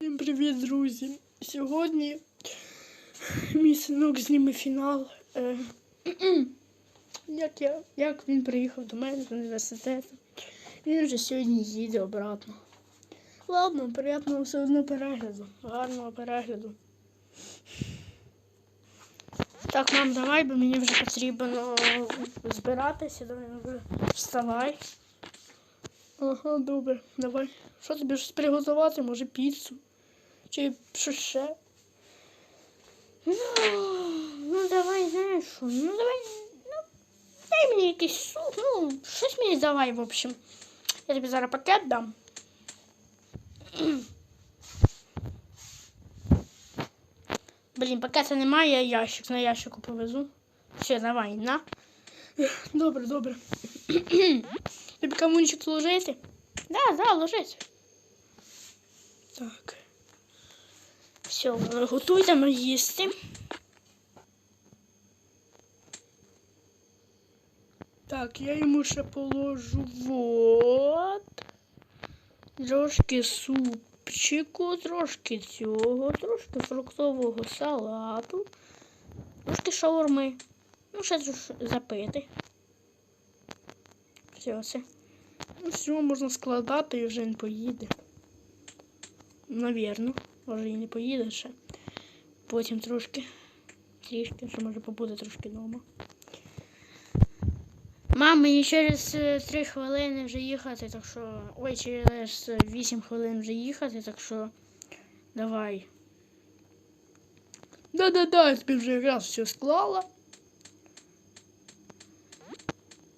Всім привіт, друзі! Сьогодні мій синок зніме фінал. Е, як, я, як він приїхав до мене з університету. Він вже сьогодні їде обратно. Ладно, приємного все одно перегляду. Гарного перегляду. Так, мам, давай, бо мені вже потрібно збиратися. Давай, давай, вставай. Ага, добре, давай. Що тобі щось приготувати? Може піцу? Чи що ще? Ну, ну давай, знаєш що? Ну давай. Ну, дай мені якийсь суп, ну, щось мені давай, в общем. Я тобі зараз пакет дам. Блін, пакета немає, я ящик на ящику повезу. Все, давай, на. Добре, добре. Тобі камунчик ложити? Да, да, ложись. Так. Все, готуємо їсти. Так, я йому ще положу вот. Трошки супчику, трошки цього, трошки фруктового салату, трошки шаурми. Ну, ще запити. Все це. Ну, все, можна складати і вже він поїде. Навірно, може і не поїде ще. Потім трошки. Трішки, що може побуде трошки вдома. Мам, мені через е, три хвилини вже їхати, так що. Ой, через е, вісім хвилин вже їхати, так що давай. Да-да-да, я тобі вже якраз все склала.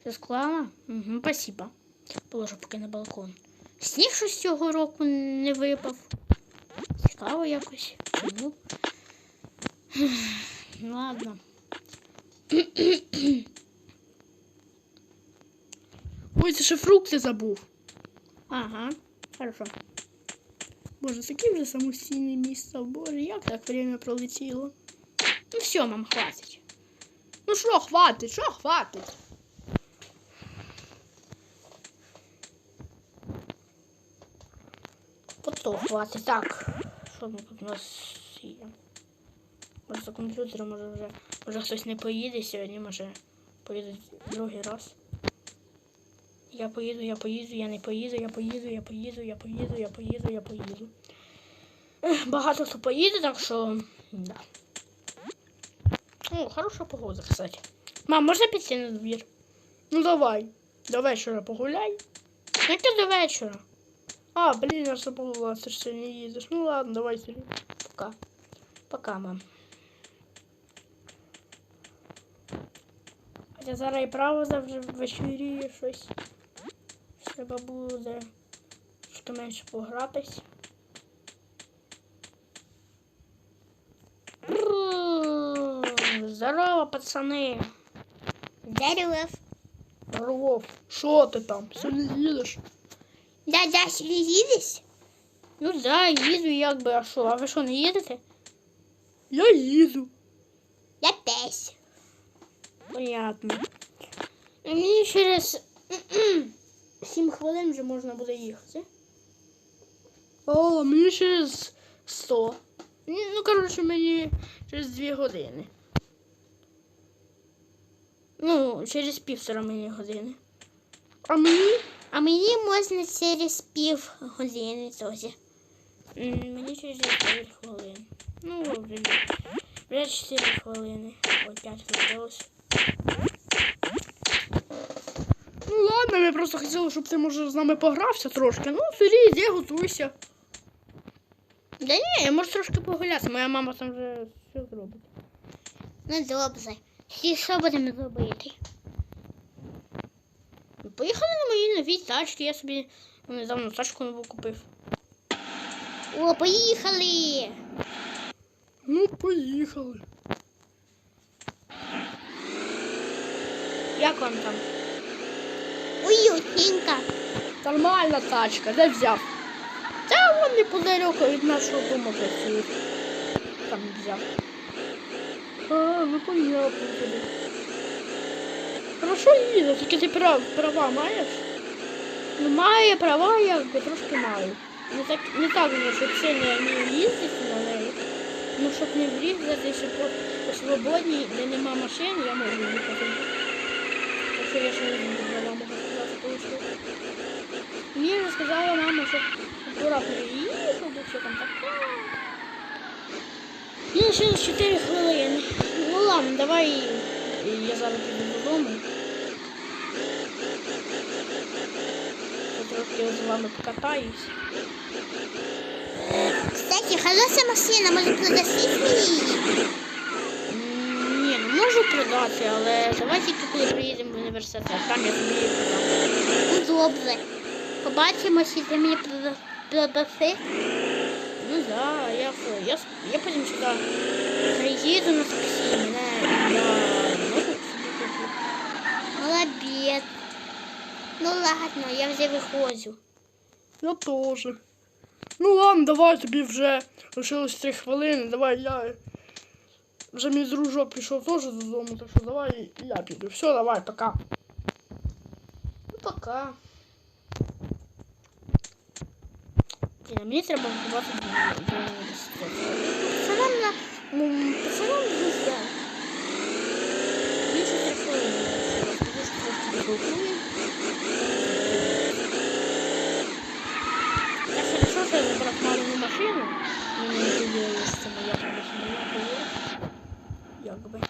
Все склала? Угу, спасибо. Положу поки на балкон. Сніг щось цього року не випав. Цікаво якось. Ну, Ладно. Ой, це ще фрукти забув. Ага, хорошо. Боже, таке вже самостійне місце. Боже, як так время пролетіло. Ну все, мам, хватить. Ну що хватить, що хватить? Потом хватить. Так. Що тут у нас є? Може за комп'ютером, може вже. Може хтось не поїде сьогодні, може поїде другий раз. Я поїду, я поїду, я не поїду, я поїду, я поїду, я поїду, я поїду, я поїду. Багато хто поїде, так що. Да. О, хороша погода, кстати. Мам, можна піти на двір? Ну давай. До вечора погуляй. Яке до вечора? А, блин, я забыла, ты что не едешь. Ну ладно, давай, Сергей. Пока. Пока, мам. Хоча зараз і правда вже вечоріє щось. Треба буде що менше погратись. Здорово, пацани. Здоров. Здоров. Що ти там? Сьогодні їдеш? Да, да, сюди їдеш? Ну да, їду якби, а що? А ви що, не їдете? Я їду. Я теж. Понятно. Мені через сім хвилин вже можна буде їхати. О, мені через 100. Ну, коротше, мені через 2 години. Ну, через півтора мені години. А мені? А мені можна через пів години теж. Мені через 9 хвилин. Ну, вже, вже 4 хвилини. Ой, 5 лишилось. Ну ладно, ми просто хотіли, щоб ти може з нами погрався трошки. Ну, сиди, йди, готуйся. Да ні, я можу трошки погуляти, моя мама там вже все зробить. Ну добре. І що будемо робити? Поїхали на мої нові тачки, я собі недавно тачку нову купив. О, поїхали! Ну, поїхали. Як вам там? Уютненько. Нормальна тачка, де взяв? Та вон неподалеку від нашого дому працює. Там взяв. А, ну понятно. Хорошо їде, тільки ти прав, права маєш? Ну маю права, якби трошки маю. не так, не так, ну, щоб сильно я вмію їздити на неї. Ну, щоб не врізатися по, по свободній, де нема машин, я можу їхати. Якщо я ще не буду можу сказати, получилось. Мені вже сказала мама, щоб акуратно їхав, бо все там таке. Ну, лишилось 4 хвилини. Ну ладно, давай я зараз піду додому. Я з вами покатаюсь. Кстати, хороша машина, може продасти мені? Ні, ну можу продати, але давай тільки коли приїдемо в університет, там я тобі її продам. Ну, добре. Побачимося, ти мені прода- продаси. Ну да, я, я, я потім сюди приїду на таксі, мене куплю. Молодець. Ну ладно, я вже виходжу. Я теж. Ну ладно, давай тобі вже лишилось 3 хвилини, давай я. Вже мій дружок пішов теж додому, так що давай і я піду. Все, давай, пока. Ну пока. Ні, мені треба вбивати. Пацанам на... Пацанам звезда. Більше 3 хвилини. Я скажу, що трошки побалкую. Я хорошо, що я забрав малену машину. Мені не поділилось, це моя конечно, моя була. Якби.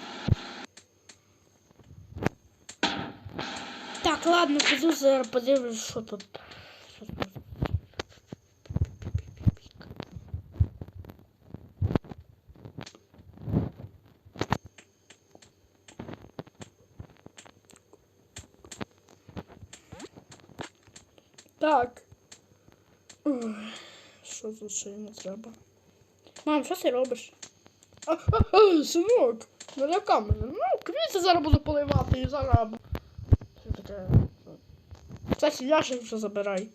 Так, ладно, піду зараз подивлюсь, що тут. Що тут. Так. Що ще не треба? Мам, що ти робиш? А, а, а, синок, не лякай мене. Ну, квіти зараз буду поливати і зараз. Що таке? Кстати, ящик вже забирай.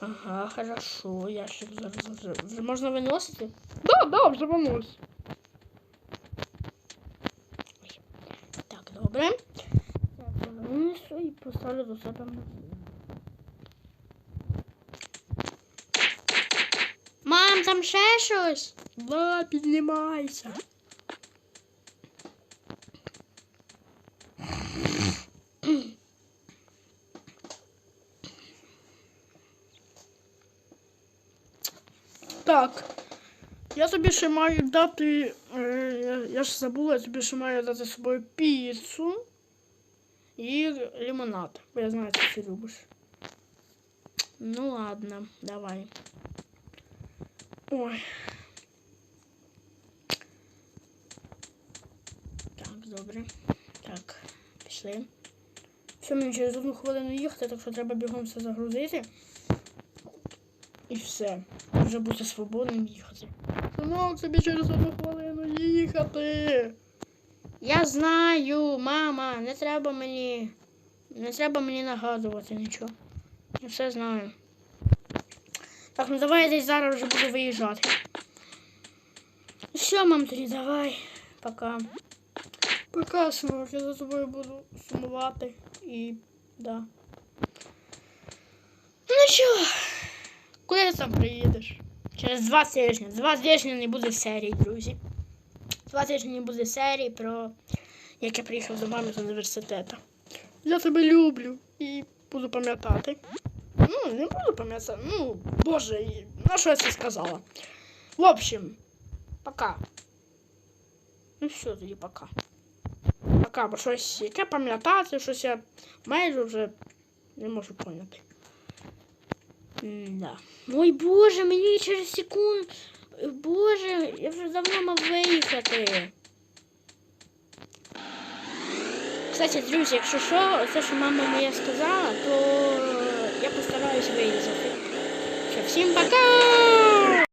Ага, хорошо, ящик зараз вже. Вже можна виносити? Да, да, вже винось. Так, добре. Так, винесу і поставлю до себе там ще щось? Да, піднімайся. Так. Я тобі ще маю дати. е, я, я ж забула, я тобі ще маю дати з собою піцу і лимонад. Бо я знаю, що ти любиш. Ну ладно, давай. Ой. Так, добре. Так, пішли. Все, мені через одну хвилину їхати, так що треба бігом все загрузити. І все. Вже бути свободним їхати. Синок, тобі через одну хвилину їхати. Я знаю, мама, не треба мені. Не треба мені нагадувати нічого. Я все знаю. Так, ну давай я десь зараз вже буду виїжджати. Все, мам, тоді давай. Пока. Пока, синок, я за тобою буду сумувати і да. Ну що, коли ти там приїдеш? Через два тижні. Два тижні не буде серії, друзі. Два тижні не буде серії про як я приїхав до мами з університету. Я тебе люблю і буду пам'ятати. Ну, не буду пам'ятати. Ну, боже, і- на що я це сказала? В общем, пока. Ну все, тоді пока. Пока, бо щось яке пам'ятати, щось я майже вже не можу поняти. Да. Ой, боже, мені через секунд. Боже, я вже давно мав виїхати. Кстати, друзі, якщо що, це, що мама моя сказала, то я постараюсь вирізати. Все, всім пока!